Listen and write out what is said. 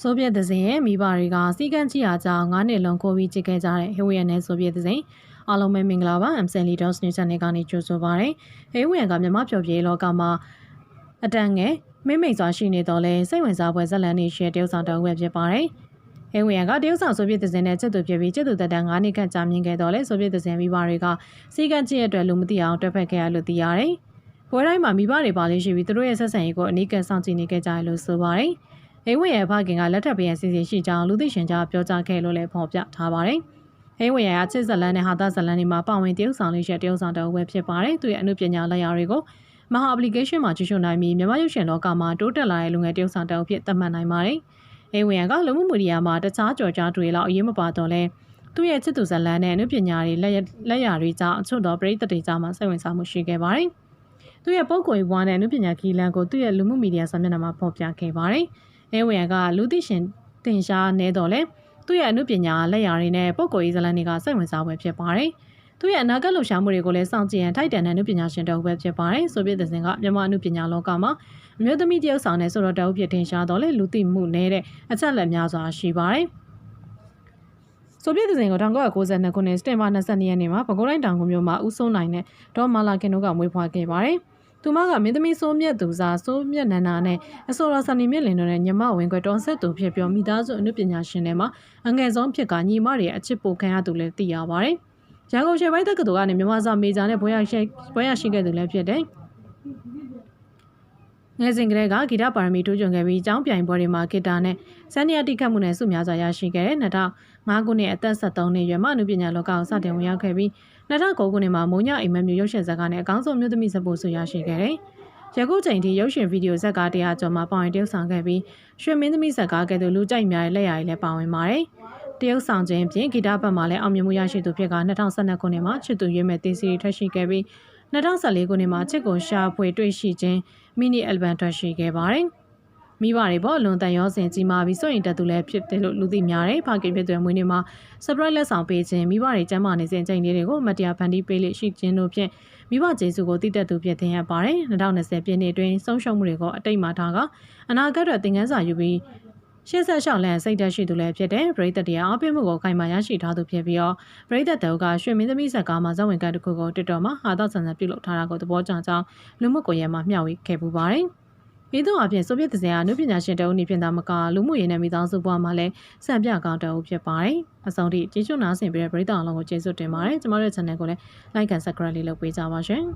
ဆိုဗီယက်သစဉ်ရဲ့မိဘတွေကစီကန်းချီအားကြောင့်9နှစ်လုံးကိုပြီးကြစ်ခဲ့ကြတဲ့ဟေဝီယန်နဲ့ဆိုဗီယက်သစဉ်အားလုံးပဲမင်္ဂလာပါ M Sally Dos News Channel ကနေကြိုဆိုပါရစေ။ဟေဝီယန်ကမြန်မာပြည်ပြည်လောကမှာအတန်းငယ်မိမ့်မိတ်စွာရှိနေတော့လဲစိတ်ဝင်စားဖွယ်ဇက်လန်နေရှယ်တရုတ်ဆောင်တော်ဝက်ဖြစ်ပါတယ်။ဟေဝီယန်ကတရုတ်ဆောင်ဆိုဗီယက်သစဉ်နဲ့ချက်သူဖြစ်ပြီးချက်သူတက်တန်း9နှစ်ခန့်ကြာမြင့်ခဲ့တော့လဲဆိုဗီယက်သစဉ်မိဘတွေကစီကန်းချီရဲ့အတွက်လူမသိအောင်တွက်ဖက်ခဲ့ရလို့သိရတယ်။ဘွဲတိုင်းမှာမိဘတွေပါလေးရှိပြီးသူတို့ရဲ့ဆက်ဆံရေးကိုအနီးကပ်စောင့်ကြည့်နေကြကြရလို့ဆိုပါတယ်။ အိမ်ဝင်ရဲ့ဖခင်ကလက်ထပ်ပေးရစီစဉ်ရှိကြောင်းလူသိရှင်ကြားပြောကြားခဲ့လို့လည်းဖော်ပြထားပါတယ်။အိမ်ဝင်ရဲ့ချစ်ဇလန်နဲ့ဟာသဇလန်တွေမှာပါဝင်တရုပ်ဆောင်လေးရှက်တရုပ်ဆောင်တအဝဲဖြစ်ပါတယ်။သူရဲ့အမှုပညာလက်ရာတွေကိုမဟာ application မှာကြည့်ရှုနိုင်ပြီးမြန်မာရုပ်ရှင်လောကမှာတိုးတက်လာတဲ့လူငယ်တရုပ်ဆောင်တအုပ်ဖြစ်သတ်မှတ်နိုင်ပါတယ်။အိမ်ဝင်ကလူမှုမီဒီယာမှာတခြားကြော်ကြားတွေလောက်အရေးမပါတော့လဲသူ့ရဲ့ချစ်သူဇလန်နဲ့အမှုပညာတွေလက်လက်ရာတွေကြောင့်အချို့သောပရိသတ်တွေကြားမှာစိတ်ဝင်စားမှုရှိခဲ့ပါတယ်။သူရဲ့ပုံကိုယ်ဘွားနဲ့အမှုပညာခီလန်ကိုသူ့ရဲ့လူမှုမီဒီယာစာမျက်နှာမှာဖော်ပြခဲ့ပါတယ်။ အဲဝေယံကလူသိရှင်တင်ရှားနေတော့လေသူ့ရဲ့အမှုပညာလက်ရာတွေနဲ့ပုံကိုယ်ရေးဇလန်တွေကစိတ်ဝင်စားပွဲဖြစ်ပါတယ်သူ့ရဲ့အနာဂတ်လှူရှားမှုတွေကိုလည်းစောင့်ကြည့်ရန်ထိုက်တန်တဲ့အမှုပညာရှင်တအုပ်ပဲဖြစ်ပါတယ်ဆိုပြတဲ့စဉ်ကမြန်မာအမှုပညာလောကမှာအမျိုးသမီးတယောက်ဆောင်တဲ့ဆိုတော့တအုပ်ဖြစ်တင်ရှားတော့လေလူသိမှုနဲ့တဲ့အချက်လက်များစွာရှိပါတယ်ဆိုဗီယက်စဉ်ကို1992ခုနှစ်စတင်ဘာ22ရက်နေ့မှာပဲခူးတိုင်းတောင်ကုန်းမြို့မှာဦးစိုးနိုင်နဲ့ဒေါ်မာလာကင်တို့ကမွေးဖွားခဲ့ပါတယ်။ သူမကမင်းသမီးစိုးမြတ်သူစားစိုးမြတ်နန္နာနဲ့အစောရဆန်နီမြင့်လင်တို့နဲ့ညမဝင်ခွဲတော်ဆက်သူဖြစ်ပြောမိသားစုအနုပညာရှင်တွေမှာအငယ်ဆုံးဖြစ်ကညီမတွေရဲ့အချစ်ပိုခံရသူလည်းသိရပါတယ်။ရန်ကုန်ရှယ်ပိုင်းတက္ကသိုလ်ကနေမြန်မာစာမေဂျာနဲ့ဘွဲရရှိဘွဲရရှိခဲ့သူလည်းဖြစ်တယ်။ ငယ်စဉ်ကလေးကဂီတပါရမီတိုးကြုံခဲ့ပြီးကျောင်းပြိုင်ပွဲတွေမှာဂီတာနဲ့စန်းနီယာတိခတ်မှုနဲ့ဆုများစွာရရှိခဲ့တဲ့2005ခုနှစ်အသက်73နှစ်ရွယ်မှအနုပညာလောကကိုစတင်ဝင်ရောက်ခဲ့ပြီး2009ခုနှစ်မှာမုံညအိမ်မက်မျိုးရုပ်ရှင်ဇာတ်ကားနဲ့အကောင်းဆုံးမျိုးသမီးဇာတ်ပို့ဆုရရှိခဲ့တယ်။ယခုချိန်ထိရုပ်ရှင်ဗီဒီယိုဇာတ်ကားတရားကျော်မှာပါဝင်တရုပ်ဆောင်ခဲ့ပြီးရွှေမင်းသမီးဇာတ်ကားကဲ့သို့လူကြိုက်များတဲ့လက်ရာတွေလည်းပါဝင်ပါတယ်။တရုပ်ဆောင်ခြင်းဖြင့်ဂီတဘက်မှာလည်းအောင်မြင်မှုရရှိသူဖြစ်က2012ခုနှစ်မှာချစ်သူရွေးမဲ့တင်စီထွက်ရှိခဲ့ပြီး 2014ခုနှစ်မှာချစ်ကိုရှာဖွေတွေ့ရှိခြင်းမီနီအယ်ဘမ်ထွက်ရှိခဲ့ပါတယ်။မိဘတွေပေါ့လွန်တန်ရောစင်ကြီးမာပြီးစိုးရင်တက်သူလည်းဖြစ်တယ်လို့လူသိများတယ်။ဖခင်ဖြစ်တဲ့မွေးနေ့မှာ surprise လက်ဆောင်ပေးခြင်းမိဘတွေကျမ်းမာနေစဉ်ချိန်လေးတွေကိုမတရားဖန်တီးပေးလိရှိခြင်းတို့ဖြင့်မိဘကျေးဇူးကိုတည်တက်သူဖြစ်တင်ရပါတယ်။2020ပြည့်နှစ်အတွင်းဆုံးရှုံးမှုတွေကိုအတိတ်မှာထားကအနာဂတ်အတွက်သင်ခန်းစာယူပြီး ရှေ့ဆက်လျှောက်လန်စိတ်တက်ရှိသူလည်းဖြစ်တဲ့ပရိသတ်တရားအပြည့်မှုကိုခိုင်မာရရှိထားသူဖြစ်ပြီးတော့ပရိသတ်တောကရွှေမင်းသမီးဇက်ကားမှာဇဝင်ကတ်တစ်ခုကိုတစ်တော်မှာဟာတော့ဆန်ဆန်ပြုလုပ်ထားတာကိုသဘောကျကြောင်းလူမှုကွန်ရက်မှာမျှဝေခဲ့ပူပါတယ်။ပြည်သူအပြင်ဆိုဗီယက်သတင်းအနုပညာရှင်တအုပ်နေပြင်သားမကလူမှုရေးနယ်မိသားစုဘဝမှာလည်းစံပြကောင်းတအုပ်ဖြစ်ပါတယ်။အဆုံးထိကျေးဇူးနာဆင်ပေးတဲ့ပရိသတ်အလုံးကိုကျေးဇူးတင်ပါတယ်။ကျမတို့ channel ကိုလည်း like and subscribe လေးလုပ်ပေးကြပါရှင်။